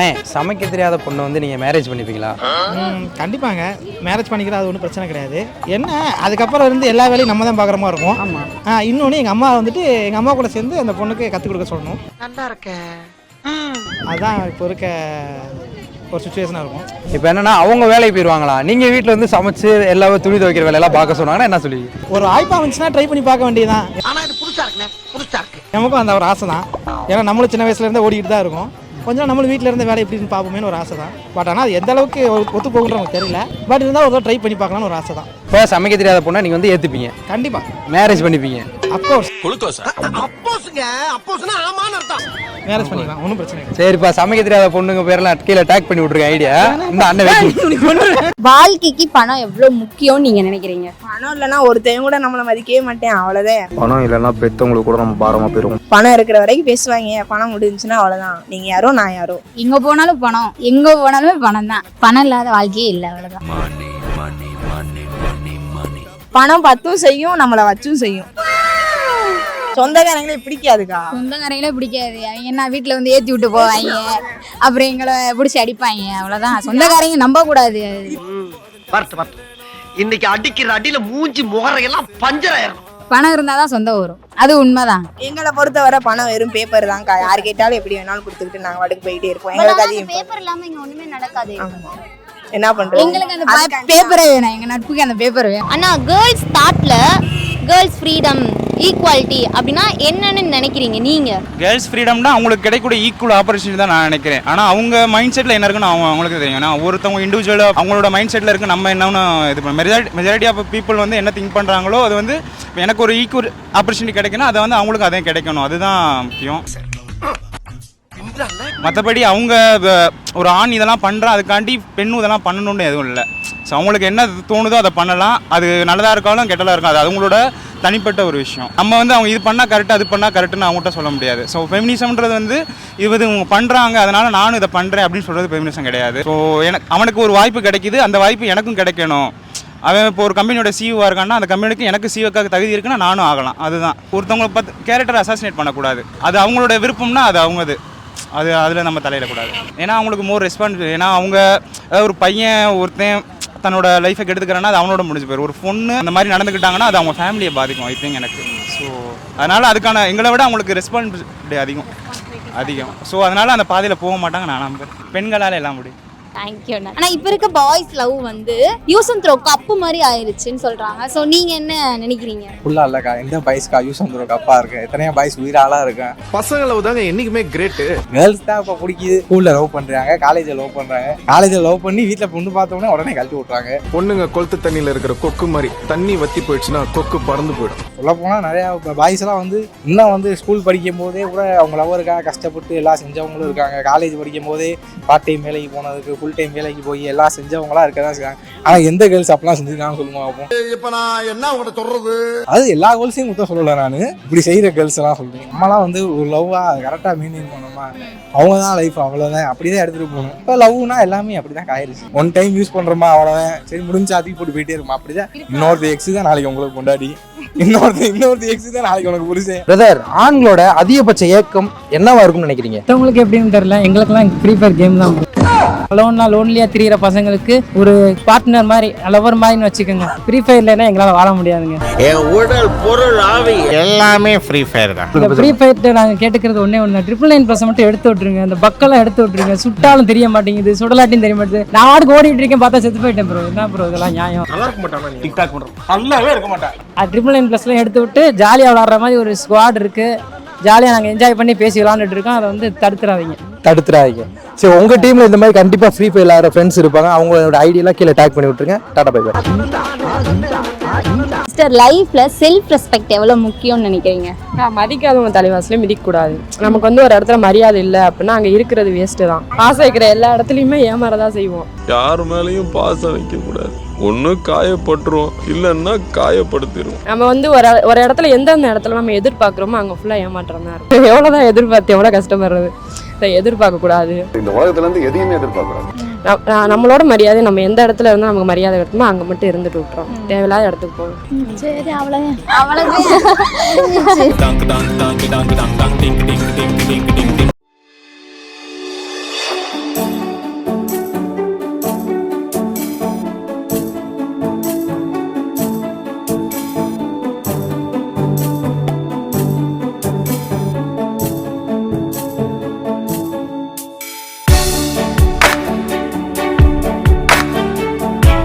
அண்ணே சமைக்க தெரியாத பொண்ணை வந்து நீங்கள் மேரேஜ் பண்ணிப்பீங்களா? ம், கண்டிப்பாங்க. மேரேஜ் பண்ணிக்கிறது அது ஒன்றும் பிரச்சனை கிடையாது. என்ன? அதுக்கப்புறம் இருந்து எல்லா வேலையும் நம்ம தான் பார்க்குற மாதிரி இருக்கும். ஆமாம் இன்னொன்று எங்கள் அம்மா வந்துட்டு எங்கள் அம்மா கூட சேர்ந்து அந்த பொண்ணுக்கு கற்றுக் கொடுக்க சொல்லணும். நல்லா இருக்க. அதுதான் இப்போ இருக்க ஒரு சுச்சுவேஷனாக இருக்கும். இப்போ என்னன்னா அவங்க வேலைக்கு போயிடுவாங்களா நீங்கள் வீட்டில் வந்து சமைச்சு எல்லா துணி துவைக்கிற வேலையெல்லாம் பார்க்க சொன்னாங்கன்னா என்ன சொல்லி? ஒரு வாய்ப்பாக வந்துச்சுன்னா ட்ரை பண்ணி பார்க்க வேண்டியதுதான். ஆனா இது புதுசா இருக்குண்ணே புதுசா இருக்கு. நமக்கும் அந்த ஒரு ஆசை தான். ஏன்னா நம்மளும் சின்ன வயசுலேருந்தே ஓடிக்கிட்டு தான் இருக்கும். கொஞ்சம் நம்மளும் வீட்டில் இருந்த வேலை எப்படின்னு பார்ப்போமேன்னு ஒரு ஆசை தான் பட் ஆனால் அது எந்த அளவுக்கு ஒத்து போகுன்ற நமக்கு தெரியல. பட் இருந்தால் ஒரு ட்ரை பண்ணி பார்க்கலாம்னு ஒரு ஆசை தான் இப்போ சமைக்க தெரியாத பொண்ணை நீங்கள் வந்து ஏற்றுப்பீங்க கண்டிப்பாக மேரேஜ் பண்ணிப்பீங்க. அப்கோர்ஸ் அப்போஸ்ங்க அப்போஸ்னா ஆமான்னு அர்த்தம். மேரேஜ் பண்ணிக்கலாம். ஒன்றும் பிரச்சனை இல்லை. சரிப்பா சமைக்க தெரியாத பொண்ணுங்க பேர்லாம் கீழே டேக் பண்ணி விட்ருக்கேன் ஐடியா இந்த அண்ணன் வெயிட்டிங் வாழ்க்கைக்கு பணம் எவ்வளவு முக்கியம்னு நீங்க நினைக்கிறீங்க? பணம் இல்லைன்னா ஒருத்தன் கூட நம்மளை மதிக்கவே மாட்டேன் அவ்வளோதான் பணம் இல்லைன்னா பெற்றவங்களுக்கு கூட நம்ம பாரமாக போயிடும் பணம் இருக்கிற வரைக்கும் பேசுவாங்க. பணம் முடிஞ்சுன்னா அவ்வளோதான் நீங்கள் யாரோ நான் யாரோ. எங்க போனாலும் பணம். எங்க போனாலுமே பணம் தான் பணம் இல்லாத வாழ்க்கையே இல்லை அவ்வளவுதான். பணம் பத்தும் செய்யும் நம்மளை வச்சும் செய்யும். சொந்தக்காரங்களே பிடிக்காதுக்கா. சொந்தக்காரங்களே பிடிக்காது. அவங்க என்ன வீட்டுல வந்து ஏத்தி விட்டு போவாங்க. அப்புறம் எங்களை பிடிச்சி அடிப்பாங்க. அவ்வளவுதான். சொந்தக்காரங்க நம்ப கூடாது இன்னைக்கு அடிக்கிற அடியில மூஞ்சி முகரையெல்லாம் பஞ்சர் ஆயிரும் பணம் இருந்தாதான் சொந்தம் வரும். அது உண்மைதான். எங்களை பொறுத்தவரை பணம் வெறும் பேப்பர் தான்க்கா. யார் கேட்டாலும் எப்படி வேணாலும் கொடுத்துக்கிட்டு நாங்கள் வாட்டுக்கு போயிட்டே இருப்போம். எங்களுக்கு அது. பேப்பர் இல்லாம இங்க ஒண்ணுமே நடக்காது. என்ன பண்றது? எங்களுக்கு அந்த பேப்பரே வேணும். எங்க நட்புக்கு அந்த பேப்பர் வேணும். அண்ணா கேர்ள்ஸ் தாட்ல கேர்ள்ஸ் ஃப்ரீடம் ஈக்குவாலிட்டி அப்படின்னா என்னன்னு நினைக்கிறீங்க? நீங்க. கேர்ள்ஸ் ஃப்ரீடம்னா அவங்களுக்கு கிடைக்கக்கூடிய ஈக்குவல் ஆப்பர்ச்சுனிட்டி தான் நான் நினைக்கிறேன். ஆனால் அவங்க மைண்ட் செட்டில் என்ன இருக்குன்னு அவங்க அவங்களுக்கு தெரியும். ஏன்னா ஒருத்தவங்க இண்டிவிஜுவலாக அவங்களோட மைண்ட் செட்டில் இருக்கு நம்ம என்னன்னு இது பண்ண மெஜாரிட்டி மெஜாரிட்டி ஆஃப் பீப்புள் வந்து என்ன திங்க் பண்ணுறாங்களோ அது வந்து எனக்கு ஒரு ஈக்குவல் ஆப்பர்ச்சுனிட்டி கிடைக்குன்னா அதை வந்து அவங்களுக்கு அதே கிடைக்கணும். அதுதான் முக்கியம். மற்றபடி அவங்க ஒரு ஆண் இதெல்லாம் பண்ணுறா அதுக்காண்டி பெண்ணும் இதெல்லாம் பண்ணணும்னு எதுவும் இல்லை. ஸோ அவங்களுக்கு என்ன தோணுதோ அதை பண்ணலாம். அது நல்லதாக இருக்காலும் கெட்டதாக இருக்கும் அது அவங்களோட தனிப்பட்ட ஒரு விஷயம். நம்ம வந்து அவங்க இது பண்ணால் கரெக்டாக அது பண்ணால் கரெக்டுன்னு அவங்ககிட்ட சொல்ல முடியாது. ஸோ ஃபெமினிசம்ன்றது வந்து இது இவங்க பண்ணுறாங்க அதனால் நானும் இதை பண்ணுறேன் அப்படின்னு சொல்கிறது ஃபெமினிசம் கிடையாது. ஸோ எனக்கு அவனுக்கு ஒரு வாய்ப்பு கிடைக்குது. அந்த வாய்ப்பு எனக்கும் கிடைக்கணும். அவன் இப்போ ஒரு கம்பெனியோட சிஇஓவாக இருக்கான்னா அந்த கம்பெனிக்கு எனக்கு சிஓக்காக தகுதி இருக்குன்னா நானும் ஆகலாம். அதுதான். ஒருத்தவங்களை பார்த்து கேரக்டர் அசாசினேட் பண்ணக்கூடாது. அது அவங்களோட விருப்பம்னா அது அவங்கது அது அதில் நம்ம தலையிடக்கூடாது. ஏன்னா அவங்களுக்கு மோர் ரெஸ்பான்ஸ் ஏன்னா அவங்க அதாவது ஒரு பையன் ஒருத்தன் தன்னோட லைஃபை கெடுத்துக்கிறேன்னா அது அவனோட முடிஞ்சு போயிடும் ஒரு பொண்ணு அந்த மாதிரி நடந்துக்கிட்டாங்கன்னா அது அவங்க ஃபேமிலியை பாதிக்கும் ஐ திங்க் எனக்கு. ஸோ அதனால் அதுக்கான எங்களை விட அவங்களுக்கு ரெஸ்பான்சிபிலிட்டி அதிகம். அதிகம். ஸோ அதனால் அந்த பாதையில் போக மாட்டாங்க நான் நம்புறேன். பெண்களால் எல்லாம் முடியும். தேங்க்யூ ஆனா இப்ப இருக்க பாய்ஸ் லவ் வந்து யூஸ் அண்ட் த்ரோ கப்பு மாதிரி ஆயிருச்சுன்னு சொல்றாங்க. சோ நீங்க என்ன நினைக்கிறீங்க? ஃபுல்லாக இல்லைக்கா எந்த பாய்ஸ்க்கா யூஸ் வந்துடும் கப்பா இருக்கு. எத்தனையோ பாய்ஸ் உயிராளாக இருக்கேன் பசங்க லவ் தாங்க என்னைக்குமே கிரேட்டு கேர்ள்ஸ் தான் இப்போ பிடிக்குது. ஸ்கூலில் லவ் பண்ணுறாங்க காலேஜில் லவ் பண்ணுறாங்க காலேஜில் லவ் பண்ணி வீட்டில் பொண்ணு பார்த்தோன்னே உடனே கழட்டி விட்றாங்க பொண்ணுங்க கொளுத்து தண்ணியில இருக்கிற கொக்கு மாதிரி தண்ணி வத்தி போயிடுச்சுன்னா கொக்கு பறந்து போயிடும். சொல்ல போனால் நிறையா பாய்ஸ் எல்லாம் வந்து இன்னும் வந்து ஸ்கூல் படிக்கும் போதே கூட அவங்க லவருக்காக கஷ்டப்பட்டு எல்லாம் செஞ்சவங்களும் இருக்காங்க. காலேஜ் படிக்கும் போதே பார்ட் டைம் வேலைக்கு போனதுக்கு ஃபுல் டைம் வேலைக்கு போய் எல்லாம் செஞ்சவங்களா இருக்க தான் செய்றாங்க. ஆனால் எந்த கேர்ள்ஸ் அப்பெல்லாம் செஞ்சுருக்காங்கன்னு சொல்லுங்க பார்ப்போம் இப்ப நான் என்ன உங்கள்ட்ட சொல்றது? அது எல்லா கேர்ள்ஸையும் குத்தம் சொல்லல நான். இப்படி செய்கிற கேர்ள்ஸ் எல்லாம் சொல்றேன் நம்மலாம் வந்து ஒரு லவ்வா கரெக்டாக மெயின்டைன் பண்ணோமா? அவங்க தான் லைஃப் அவ்வளோதான் அப்படிதான் எடுத்துட்டு போகணும். இப்போ லவ்னா எல்லாமே அப்படிதான் ஆயிருச்சு. ஒன் டைம் யூஸ் பண்றோமா அவ்வளோதான் சரி முடிஞ்சு அதுக்கு போட்டு போயிட்டே இருக்குமா அப்படிதான். இன்னொருத்த எக்ஸ் தான் நாளைக்கு உங்களுக்கு கொண்டாடி. இன்னொருத்த இன்னொருத்த எக்ஸ் தான் நாளைக்கு உனக்கு புருஷன். பிரதர் ஆண்களோட அதிகபட்ச ஏக்கம் என்னவா இருக்கும்னு நினைக்கிறீங்க? மற்றவங்களுக்கு எப்படின்னு தெரியல. எங்களுக்கெல்லாம் ஃப்ரீ ஃபயர் கேம் தான். லோன்னா லோன்லியாக திரியிற பசங்களுக்கு ஒரு பார்ட்னர் மாதிரி லவர் மாதிரின்னு வச்சுக்கோங்க. ஃப்ரீ ஃபயர்லனா எங்களால் வாழ முடியாதுங்க. என் உடல் பொருள் ஆவி எல்லாமே ஃப்ரீ ஃபயர் தான். இந்த ஃப்ரீ ஃபயர்ட்ட நாங்கள் கேட்டுக்கிறது ஒன்றே ஒன்று ட்ரிபிள் நைன் ப்ளஸ் மட்டும் எடுத்து விட்ருங்க அந்த பக்கெல்லாம் எடுத்து விட்ருங்க சுட்டாலும் தெரிய மாட்டேங்குது. சுடலாட்டியும் தெரிய மாட்டேங்குது. நான் ஆடுக்கு ஓடிட்டு இருக்கேன் பார்த்தா செத்து போயிட்டேன் ப்ரோ என்ன ப்ரோ இதெல்லாம் நியாயம்? நல்லா இருக்க மாட்டாங்க டிக்டாக் பண்றோம் நல்லாவே இருக்க மாட்டான். ட்ரிபிள் நைன் ப்ளஸ்லாம் எடுத்து விட்டு ஜாலியாக விளாட்ற மாதிரி ஒரு ஸ்குவாட் இருக்குது ஜாலியாக நாங்கள் என்ஜாய் பண்ணி பேசி விளாண்டுட்டு இருக்கோம். அதை வந்து தடுத்துறாதீங்க. தடுத்துறாதீங்க. சரி உங்க டீம்ல இந்த மாதிரி கண்டிப்பா ஃப்ரீ ஃபயர் விளையாடுற ஃப்ரெண்ட்ஸ் இருப்பாங்க அவங்களோட ஐடியெல்லாம் கீழே டேக் பண்ணி விட்டுருங்க. டாடா பை பை சிஸ்டர் லைஃப்ல செல்ஃப் ரெஸ்பெக்ட் எவ்வளவு முக்கியம்னு நினைக்கிறீங்க? மதிக்காதவங்க தலைவாசலே மிதிக்கக்கூடாது. நமக்கு வந்து ஒரு இடத்துல மரியாதை இல்லை அப்படின்னா அங்கே இருக்கிறது வேஸ்ட்டு தான். ஆசை வைக்கிற எல்லா இடத்துலையுமே ஏமாறதான் செய்வோம். யார் மேலேயும் பாசம் வைக்க ஒண்ணு காயப்பட்டுரும் இல்லைன்னா காயப்படுத்திடும் நம்ம வந்து ஒரு ஒரு இடத்துல எந்தெந்த இடத்துல நம்ம எதிர்பார்க்குறோமோ அங்கே ஃபுல்லாக ஏமாற்றம் தான் இருக்கும். எவ்வளோதான் எதிர்பார்த்து எவ்வளோ கஷ்டப்படுறது? இதை எதிர்பார்க்கக்கூடாது. இந்த உலகத்துல இருந்து எதையுமே எதிர்பார்க்கக்கூடாது. நம்மளோட மரியாதை நம்ம எந்த இடத்துல இருந்தால் நமக்கு மரியாதை கிடைக்குமோ அங்கே மட்டும் இருந்துட்டு விட்டுறோம். தேவையில்லாத இடத்துக்கு போகணும். சரி அவ்வளவுதான் அவ்வளவுதான்